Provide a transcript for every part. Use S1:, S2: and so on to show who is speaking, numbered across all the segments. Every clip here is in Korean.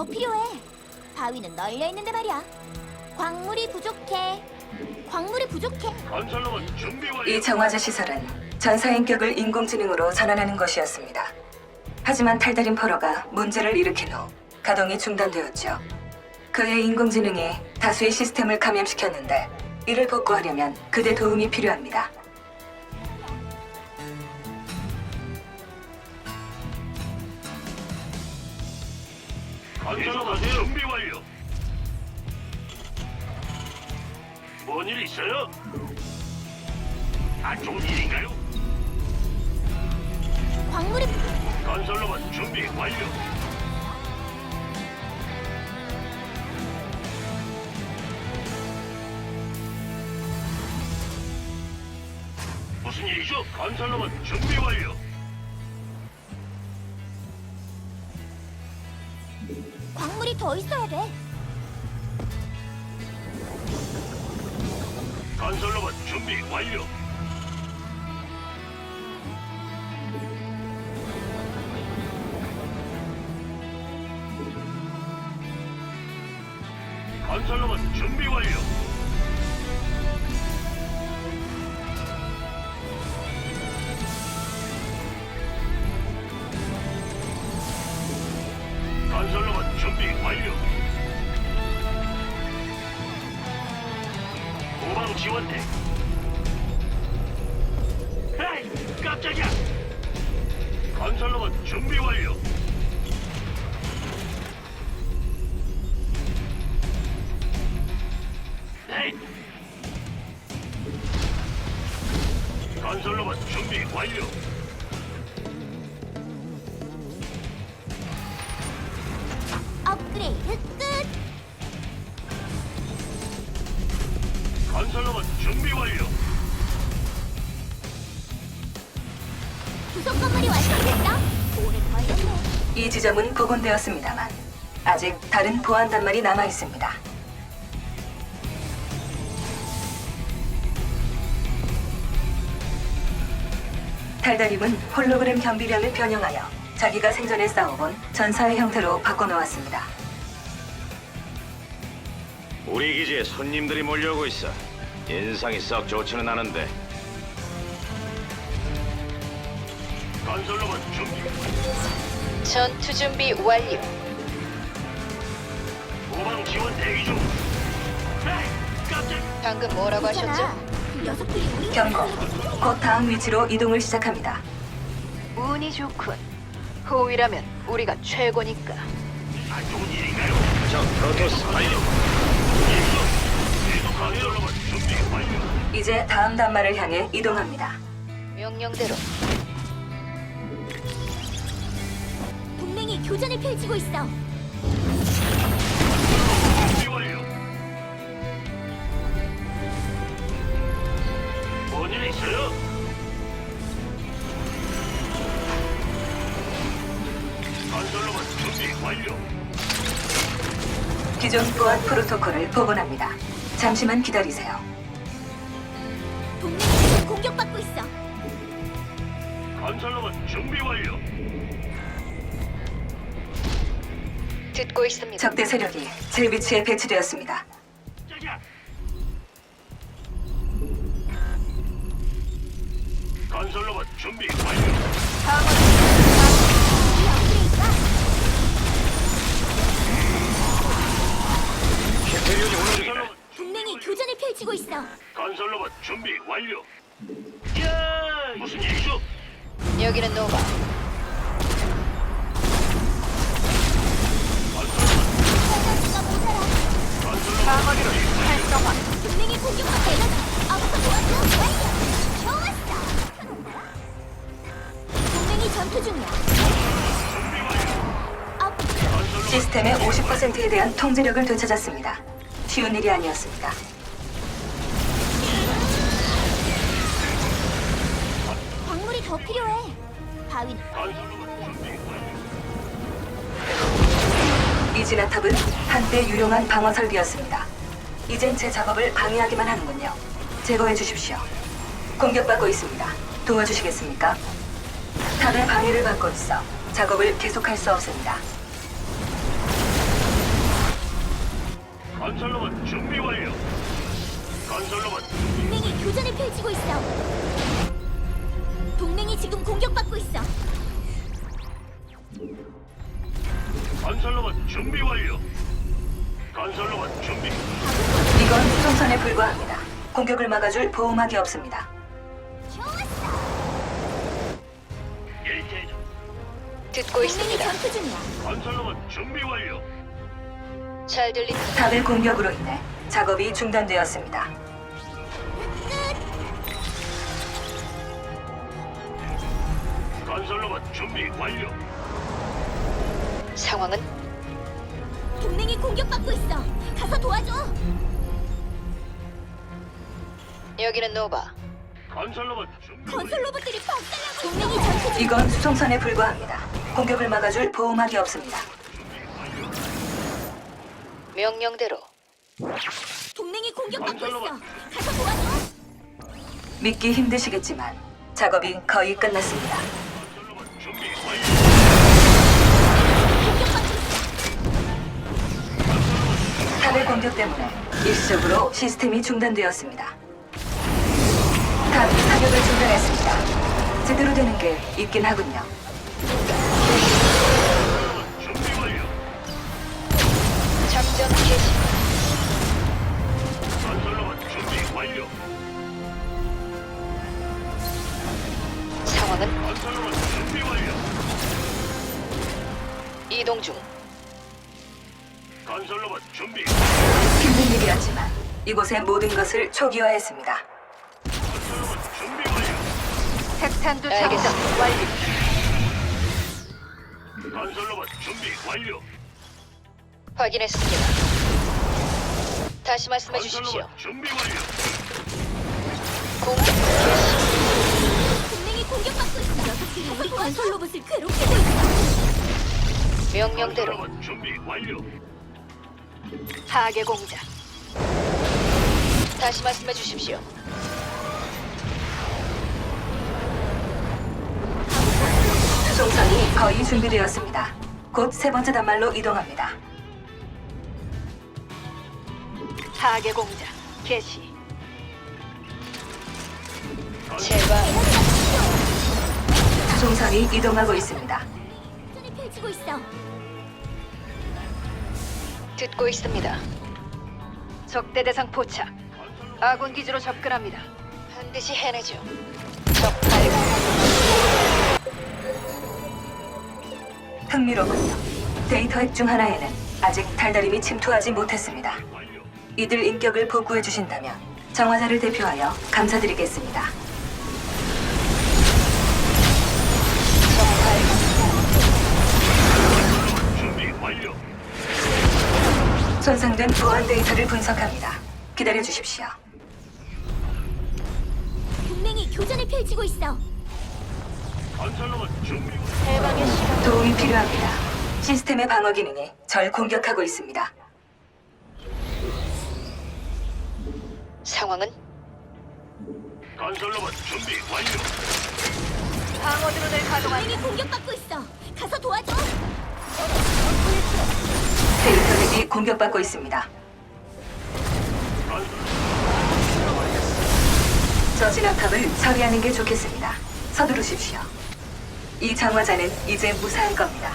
S1: 더 필요해. 바위는 널려 있는데 말이야. 광물이 부족해. 광물이 부족해.
S2: 건설로봇 준비 완료.
S3: 이 정화제 시설은 전사인격을 인공지능으로 전환하는 것이었습니다. 하지만 탈달인 포로가 문제를 일으킨 후 가동이 중단되었죠. 그의 인공지능이 다수의 시스템을 감염시켰는데 이를 복구하려면 그대 도움이 필요합니다.
S2: 건설로봇 준비 완료. 뭔일 있어요? 안 좋은 일인가요?
S1: 광물이 부-
S2: 건설로봇 준비 완료. 무슨 일이죠? 건설로봇 준비 완료.
S1: 광물이 더 있어야 돼.
S2: 건설로봇 준비 완료. 건설로봇 준비 완료. 완료. 후방 지원대. 에이, 깜짝이야. 건설로봇 준비 완료. 이
S3: 지점은 복원되었습니다만 아직 다른 보안 단말이 남아 있습니다. 달달임은 홀로그램 경비병을 변형하여 자기가 생전에 싸워본 전사의 형태로 바꿔놓았습니다.
S4: 우리 기지에 손님들이 몰려오고 있어. 인상이 썩 좋지는 않은데
S2: 건설로봇 준비.
S5: 전투 준비 완료.
S2: 후방 지원 대기 중. 에이, 깜짝.
S5: 방금 뭐라고 하셨죠?
S1: 있잖아. 그 녀석들이 우리
S3: 경고. 곧 다음 위치로 이동을 시작합니다.
S5: 운이 좋군. 호위라면 우리가 최고니까.
S2: 안 좋은 일인가요?
S4: 적 프로토스 완료.
S2: 준비 완료.
S3: 이제 다음 단말을 향해 이동합니다.
S5: 명령대로
S1: 동맹이 교전을 펼치고 있어.
S2: 준비 완료. 뭔일 있어요? 건설로봇 준비 완료.
S3: 기존 보안 프로토콜을 복원합니다. 잠시만 기다리세요. 적대 세력이 제 위치에 배치되었습니다.
S2: 깜짝이야. 건설 로봇 준비 완료.
S1: 이 업그레이드가
S4: 캐테리온이 오는 중이다.
S2: 건설로봇
S1: 동맹이 교전을 펼치고 있어.
S2: 건설 로봇 준비 완료. 야, 무슨 일이죠?
S5: 여기는 노바.
S3: 시스템의 50%에 대한 통제력을 되찾았습니다. 쉬운 일이 아니었습니다.
S1: 광물이 더 필요해. 바위는
S3: 이 진화탑은 한때 유용한 방어 설비였습니다. 이젠 제 작업을 방해하기만 하는군요. 제거해 주십시오. 공격받고 있습니다. 도와주시겠습니까? 탑의 방해를 받고 있어 작업을 계속할 수 없습니다.
S2: 건설로봇 준비 완료. 건설로봇
S1: 동맹이 교전을 펼치고 있어. 동맹이 지금 공격받고 있어.
S3: 불과합니다. 공격을 막아줄 보호막이 없습니다.
S5: 듣고
S1: 동맹이
S5: 있습니다.
S1: 전투 중이야.
S2: 건설로봇 준비 완료.
S5: 잘 들립니다.
S3: 탑의 공격으로 인해 작업이 중단되었습니다.
S2: 건설로봇 준비 완료.
S5: 상황은
S1: 동맹이 공격받고 있어. 가서 도와줘.
S5: 여기는 노바.
S2: 건설로봇 준비.
S1: 건설 로봇들이 박살나고 동맹이 전투 중.
S3: 이건 수송선에 불과합니다. 공격을 막아줄 보호막이 없습니다.
S5: 명령대로
S1: 동맹이 공격받고 있어. 가서 도와줘.
S3: 믿기 힘드시겠지만 작업이 거의 끝났습니다.
S2: 건설로봇 준비 완료.
S1: 공격받고 있어.
S3: 탑의 공격 때문에 일시적으로 시스템이 중단되었습니다. 탑이 사격을 중단했습니다. 제대로 되는 게 있긴 하군요.
S2: 준비 완료.
S5: 작전 개시.
S2: 건설로봇 준비 완료.
S5: 상황은
S2: 건설로봇 준비 완료.
S5: 이동 중.
S2: 건설로봇 준비.
S3: 힘든 일이었지만 이곳의 모든 것을 초기화했습니다.
S5: 핵탄두 작전 완료.
S2: 건설로봇 준비 완료.
S5: 확인했습니다. 다시 말씀해 주십시오.
S2: 건설로봇 준비 완료.
S5: 공격 개시.
S1: 동맹이 공격받고 있어. 녀석들이 우리 건설 로봇을 괴롭히고 있어.
S5: 명령대로
S2: 건설로봇 준비 완료.
S5: 파괴 공작. 다시 말씀해 주십시오.
S3: 수송선이 거의 준비되었습니다. 곧 세 번째 단말로 이동합니다.
S5: 파괴 공작 개시. 제발
S3: 수송선이 이동하고 있습니다.
S1: 교전을 펼치고 있어.
S5: 듣고 있습니다. 적대 대상 포착. 아군 기지로 접근합니다. 반드시 해내죠. 적 발견.
S3: 흥미롭군요. 데이터 핵중 하나에는 아직 달달임이 침투하지 못했습니다. 이들 인격을 복구해 주신다면 정화자를 대표하여 감사드리겠습니다.
S2: 준비 완료.
S3: 손상된 보안 데이터를 분석합니다. 기다려 주십시오.
S1: 동맹이 교전을 펼치고 있어.
S2: 건설로봇 준비.
S5: 해방의 시간.
S3: 도움이 필요합니다. 시스템의 방어 기능이 절 공격하고 있습니다.
S5: 상황은
S2: 건설로봇 준비 완료.
S5: 방어 드론을 가동한
S1: 동맹이 공격받고 있어. 가서 도와줘.
S3: 데이터들이 공격받고 있습니다. 저 진압탑을 처리하는 게 좋겠습니다. 서두르십시오. 이 장화자는 이제 무사할 겁니다.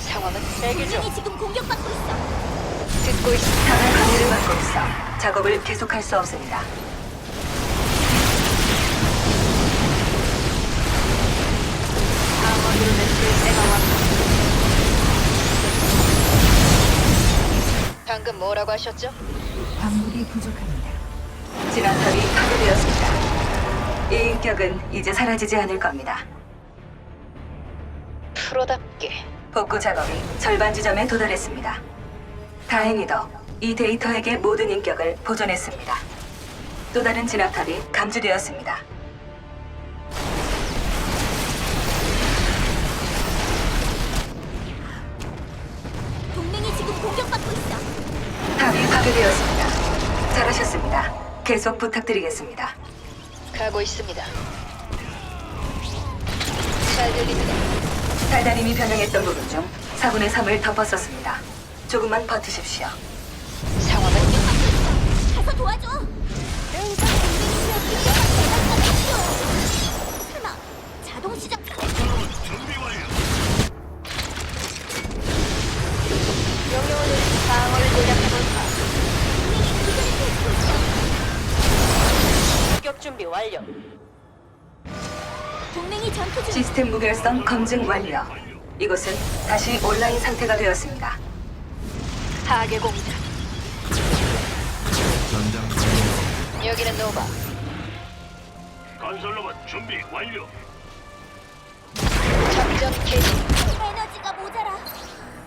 S5: 상황은 대기 중.
S1: 동맹이 지금 공격받고 있어.
S5: 듣고.
S3: 탑의 방해를 받고 있어 작업을 계속할 수 없습니다.
S5: 방어 드론을 쓸 때가 왔다. 방금 뭐라고 하셨죠?
S3: 광물이 부족합니다. 진압탑이 파괴되었습니다. 이 인격은 이제 사라지지 않을 겁니다.
S5: 프로답게
S3: 복구 작업이 절반 지점에 도달했습니다. 다행히도 이 데이터에게 모든 인격을 보존했습니다. 또 다른 진압탑이 감지되었습니다.
S1: 동맹이 지금 공격받고 있어.
S3: 탑이 파괴되었습니다. 잘하셨습니다. 계속 부탁드리겠습니다.
S5: 가고 있습니다. 잘 들립니다.
S3: 달달임이 변형했던 부분 중 4분의 3을 덮었었습니다. 조금만 버티십시오.
S5: 상황
S1: 도와줘. 동맹이 공격받고 있어. 설마 자동 시작?
S2: 건설로봇 준비 완료.
S5: 명령을 내리시 방어를 요약해볼까? 공격 준비 완료.
S1: 동맹이 전투 중.
S3: 시스템 무결성 검증 완료. 이곳은 다시 온라인 상태가 되었습니다.
S5: 파괴 공작.
S6: 전장 상황
S5: 여기는 노바.
S2: 건설로봇 준비 완료.
S5: 작전 개시.
S1: 에너지가 모자라.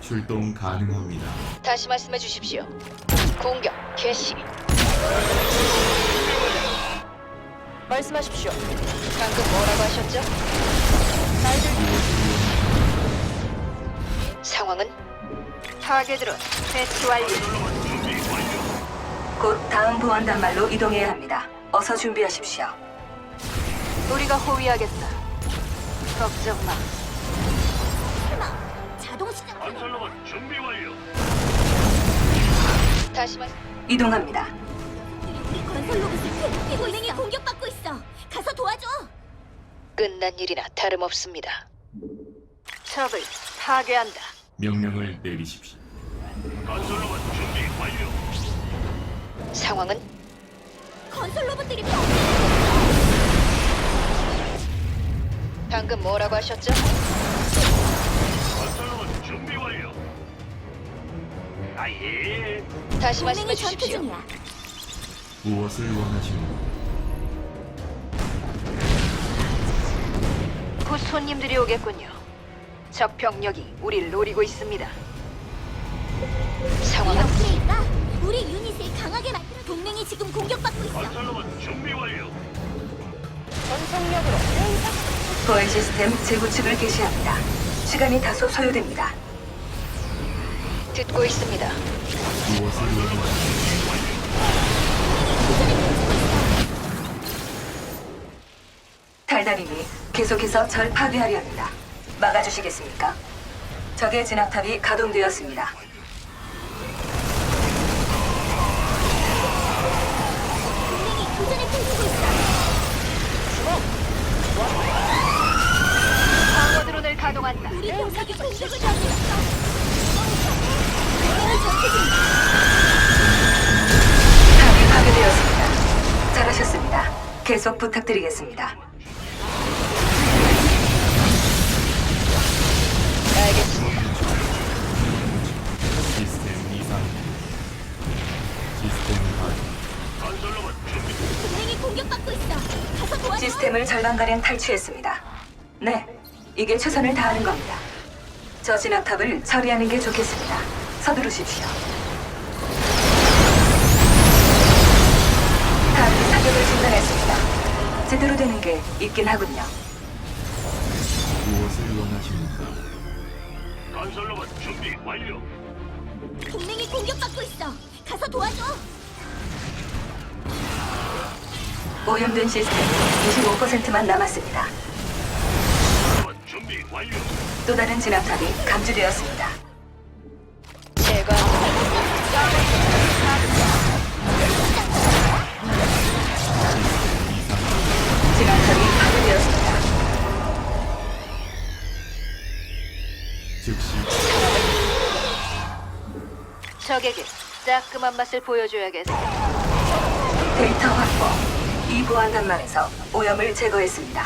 S6: 출동 가능합니다.
S5: 다시 말씀해 주십시오. 공격 개시. 말씀하십시오. 방금 뭐라고 하셨죠? 상황은 타겟 드론 배치 완료.
S3: 곧 다음 보안 단말로 이동해야 합니다. 어서 준비하십시오.
S5: 우리가 호위하겠다. 걱정 마.
S1: 설마 자동 시작?
S2: 건설로봇 준비 완료.
S5: 다시 말.
S3: 이동합니다.
S1: 건설 로봇을 괴롭히고 동맹이 공격받고 있어. 가서 도와줘.
S5: 끝난 일이나 다름없습니다. 적을 파괴한다.
S6: 명령을 내리십시오.
S2: 건설 로봇 준비 완료.
S5: 상황은
S1: 건설 로봇들이 병.
S5: 방금 뭐라고 하셨죠?
S2: 건설 로봇 준비 완료. 아예.
S5: 다시 말씀해
S1: 동맹이 전투
S5: 주십시오.
S1: 중이야.
S6: 무엇을 원하십니까?
S5: 곧 손님들이 오겠군요. 적 병력이 우리를 노리고 있습니다.
S1: 이
S5: 상황은
S1: 업그레이드가 우리 유닛을 강하게 만들어. 동맹이 지금 공격받고 있어.
S2: 건설로봇 준비 완료.
S5: 전속력으로
S3: 보안 시스템 재구축을 개시합니다. 시간이 다소 소요됩니다.
S5: 듣고 있습니다.
S6: 무엇을 원하십니
S3: 달달님이 계속해서 절 파괴하려 합니다. 막아주시겠습니까? 적의 진압탑이 가동되었습니다.
S1: 동맹이 교전을 펼치고 있어.
S5: 방어 드론을 가동한다.
S1: 우리 병력이 공격을 받고 있어. 동맹이 전투 중이야.
S3: 탑이 파괴되었습니다. 잘하셨습니다. 계속 부탁드리겠습니다. 시스템을 절반가량 탈취했습니다. 네, 이게 최선을 다하는 겁니다. 저 진압탑을 처리하는 게 좋겠습니다. 서두르십시오. 탑이 사격을 중단했습니다. 제대로 되는 게 있긴 하군요.
S6: 무엇을 원하십니까?
S2: 건설로봇 준비 완료.
S1: 동맹이 공격받고 있어. 가서 도와줘.
S3: 오염된 시스템 25%만 남았습니다.
S2: 준비 완료.
S3: 또 다른 진압탑이 감지되었습니다. 진압탑이 파괴되었습니다.
S6: 즉시
S5: 적에게 따끔한 맛을 보여줘야겠어.
S3: 데이터 확보. 이 보안 단말에서 오염을 제거했습니다.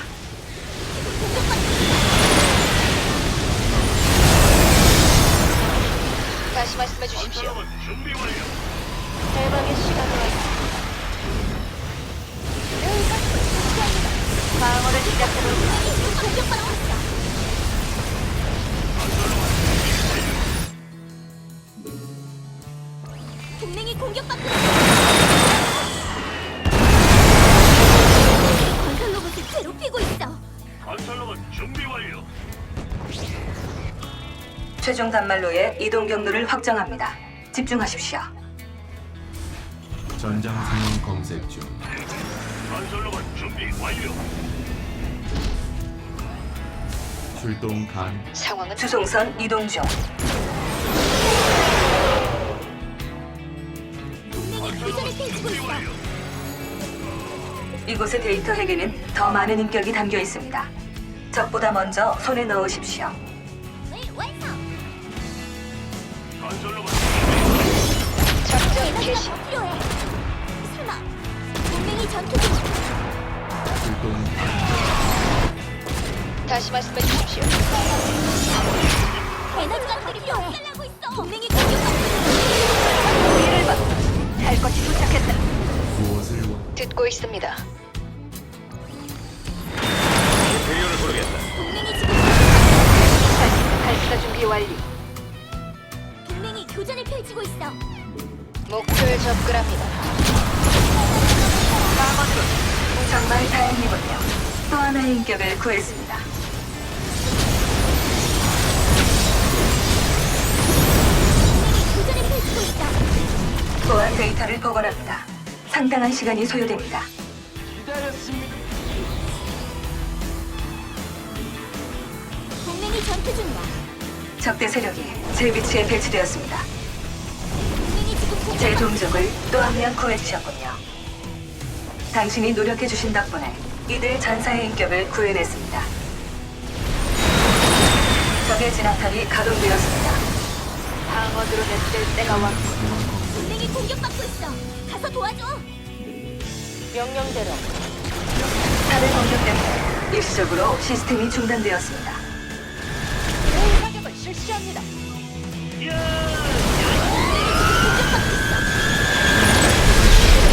S5: 다시 말씀해 주십시오.
S2: 건설로봇 준비 완료.
S3: 최종 단말로의 이동 경로를 확정합니다. 집중하십시오.
S6: 전장 상황 검색 중.
S2: 건설로봇 준비 완료.
S6: 출동 간.
S5: 상황은
S3: 주송선 이동 중.
S1: 동맹이 교전을 펼치고 있어.
S3: 이곳의 데이터 핵에는 더 많은 인격이 담겨 있습니다. 적보다 먼저 손에 넣으십시오.
S2: 건설로봇
S5: 작전
S1: 에너지가
S5: 개시.
S1: 더 필요해. 설마 동맹이 전투 중.
S6: 출동 가능
S5: 다시 말씀해 주십시오.
S1: 에너지가 더 필요해. 동맹이 공격받고
S5: 봐. 할 것이 도착했다.
S6: 무엇을 원
S5: 듣고 있습니다.
S4: 대리를 부르겠다.
S1: 동맹이 지금
S5: 발사 준비 완료.
S1: 펼치고 있어.
S5: 목표에 접근합니다.
S3: 정말 다행이군요. 또 하나의 인격을 구했습니다.
S1: 교전을 펼치고 있어.
S3: 보안 데이터를 복원합니다. 상당한 시간이 소요됩니다.
S1: 동맹이 전투 중이야.
S3: 적대 세력이 제 위치에 배치되었습니다. 제 동족을 또 한 명 구해주셨군요. 당신이 노력해주신 덕분에 이들 전사의 인격을 구해냈습니다. 적의 진압탑이 가동되었습니다.
S5: 방어드로 냈을 때가
S6: 검색
S1: 동맹이 공격받고 있어. 가서 도와줘.
S5: 명령대로
S3: 탑의 공격 때문에 일시적으로 시스템이 중단되었습니다.
S5: 사격을 실시합니다.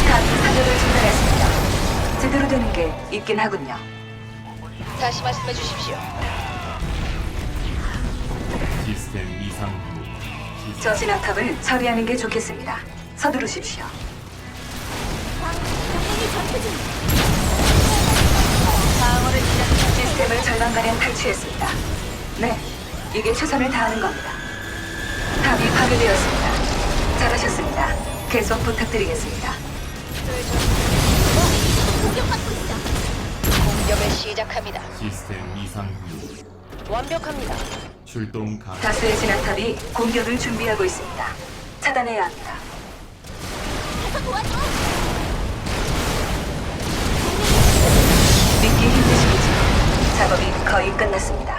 S3: 탑이 사격을 중단했습니다. 제대로 되는 게 있긴 하군요.
S5: 다시 말씀해 주십시오.
S6: 시스템 이상
S3: 후저 진압탑을 처리하는 게 좋겠습니다. 서두르십시오.
S1: 동맹이 전투 중.
S5: 방어를 시작.
S3: 시스템을 절반가량 탈취했습니다. 네, 이게 최선을 다하는 겁니다. 탑이 파괴되었습니다. 잘하셨습니다. 계속 부탁드리겠습니다.
S1: 공격받고 있어.
S5: 공격을 시작합니다.
S6: 시스템 이상 후
S5: 완벽합니다.
S6: 출동 가능
S3: 다수의 진압탑이 공격을 준비하고 있습니다. 차단해야 합니다.
S1: 가서 도와줘.
S3: 믿기 힘드시겠지만 작업이 거의 끝났습니다.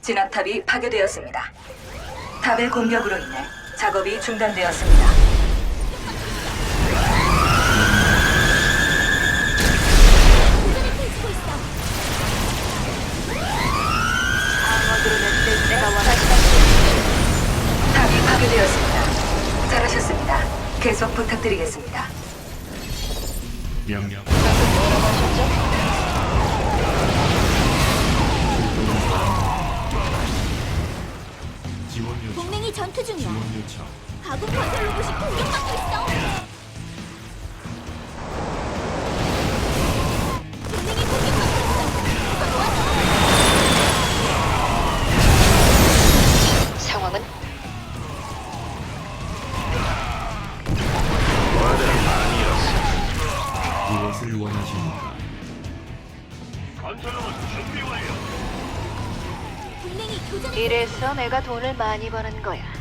S3: 진압탑이 파괴되었습니다. 탑의 공격으로 인해 작업이 중단되었습니다. 탑이 파괴되었습니다. 잘하셨습니다. 계속 부탁드리겠습니다.
S6: 명령
S5: 내가 돈을 많이 버는 거야.